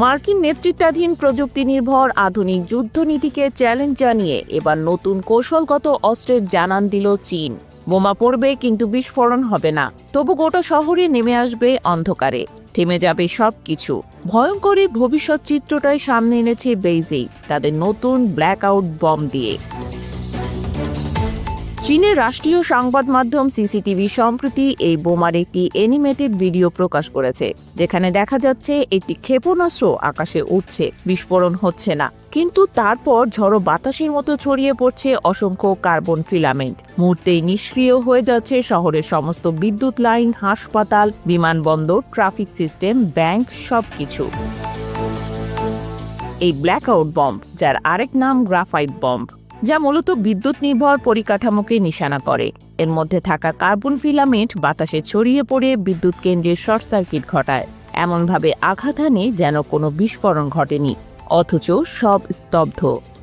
মার্কিন নেতৃত্বাধীন প্রযুক্তি নির্ভর আধুনিক যুদ্ধনীতিকে চ্যালেঞ্জ জানিয়ে এবার নতুন কৌশলগত অস্ত্রের জানান দিল চীন। বোমা পড়বে কিন্তু বিস্ফোরণ হবে না। তবু গোটা শহরে নেমে আসবে অন্ধকারে। থেমে যাবে সব কিছু ভয়ঙ্করী ভবিষ্যৎ চিত্রটাই সামনে এনেছে বেইজিং, তাদের নতুন ব্ল্যাক আউট বম দিয়ে। চীনের রাষ্ট্রীয় সংবাদ মাধ্যম সিসিটিভি সম্প্রতি এই বোমার একটি অ্যানিমেটেড ভিডিও প্রকাশ করেছে, যেখানে দেখা যাচ্ছে একটি ক্ষেপণাস্ত্র আকাশে উঠছে বিস্ফোরণ হচ্ছে না। কিন্তু তারপর ঝড়ো বাতাসের মতো ছড়িয়ে পড়ছে অসংখ্য কার্বন ফিলামেন্ট। মুহূর্তেই নিষ্ক্রিয় হয়ে যাচ্ছে শহরের সমস্ত বিদ্যুৎ লাইন, হাসপাতাল, বিমানবন্দর, ট্রাফিক সিস্টেম, ব্যাংক, সবকিছু। এই ব্ল্যাকআউট বম্ব যার আরেক নাম গ্রাফাইট বম্ব যা মূলত বিদ্যুৎ নির্ভর পরিকাঠামোকে নিশানা করে। এর মধ্যে থাকা কার্বন ফিলামেন্ট বাতাসে ছড়িয়ে পড়ে বিদ্যুৎ কেন্দ্রের শর্ট সার্কিট ঘটায়। এমনভাবে আঘাত হানে যেন কোনো বিস্ফোরণ ঘটেনি, অথচ সব স্তব্ধ।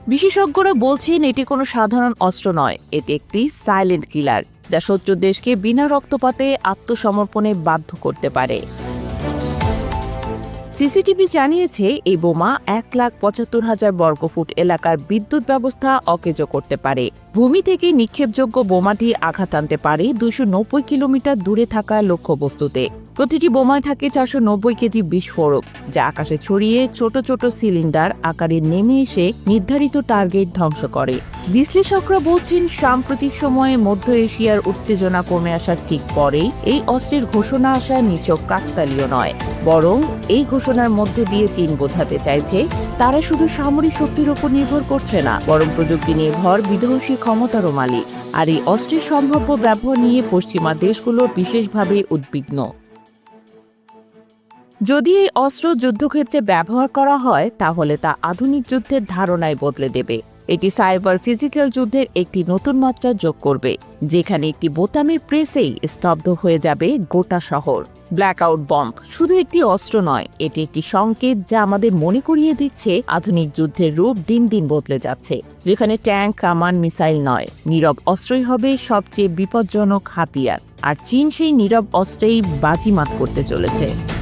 বিশেষজ্ঞরা বলছেন এটি কোনো সাধারণ অস্ত্র নয়, এটি একটি সাইলেন্ট কিলার যা শত্রু দেশকে বিনা রক্তপাতে আত্মসমর্পণে বাধ্য করতে পারে। সিসিটিভি জানিয়েছে, এই বোমা এক লাখ পঁচাত্তর হাজার বর্গফুট এলাকার বিদ্যুৎ ব্যবস্থা অকেজ করতে পারে। ভূমি থেকে নিক্ষেপযোগ্য বোমাটি আঘাত আনতে পারে দুশো কিলোমিটার দূরে থাকা লক্ষ্যবস্তুতে। প্রতিটি বোমায় থাকে চারশো নব্বই কেজি বিস্ফোরক, যা আকাশে ছড়িয়ে ছোট ছোট সিলিন্ডার আকারে নেমে এসে নির্ধারিত টার্গেট ধ্বংস করে। বিশ্লেষকরা বলছেন, সাম্প্রতিক সময়ে মধ্য এশিয়ার উত্তেজনা কমে আসার ঠিক পরেই এই অস্ত্রের ঘোষণা আসা নিছক কাকতালীয় নয়। বরং এই ঘোষণার মধ্য দিয়ে চীন বোঝাতে চাইছে, তারা শুধু সামরিক শক্তির ওপর নির্ভর করছে না, বরং প্রযুক্তি নির্ভর বিধ্বংসী ক্ষমতারও মালিক। আর এই অস্ত্রের সম্ভাব্য ব্যবহার নিয়ে পশ্চিমা দেশগুলো বিশেষভাবে উদ্বিগ্ন। যদি এই অস্ত্র যুদ্ধক্ষেত্রে ব্যবহার করা হয়, তাহলে তা আধুনিক যুদ্ধের ধারণায় বদলে দেবে। এটি সাইবার ফিজিক্যাল যুদ্ধের একটি নতুন মাত্রা যোগ করবে, যেখানে একটি বোতামের প্রেসেই স্তব্ধ হয়ে যাবে গোটা শহর। ব্ল্যাকআউট বম্ব শুধু একটি অস্ত্র নয়, এটি একটি সংকেত যা আমাদের মনে করিয়ে দিচ্ছে আধুনিক যুদ্ধের রূপ দিন দিন বদলে যাচ্ছে, যেখানে ট্যাঙ্ক, কামান, মিসাইল নয়, নীরব অস্ত্রই হবে সবচেয়ে বিপজ্জনক হাতিয়ার। আর চীন সেই নীরব অস্ত্রেই বাজিমাত করতে চলেছে।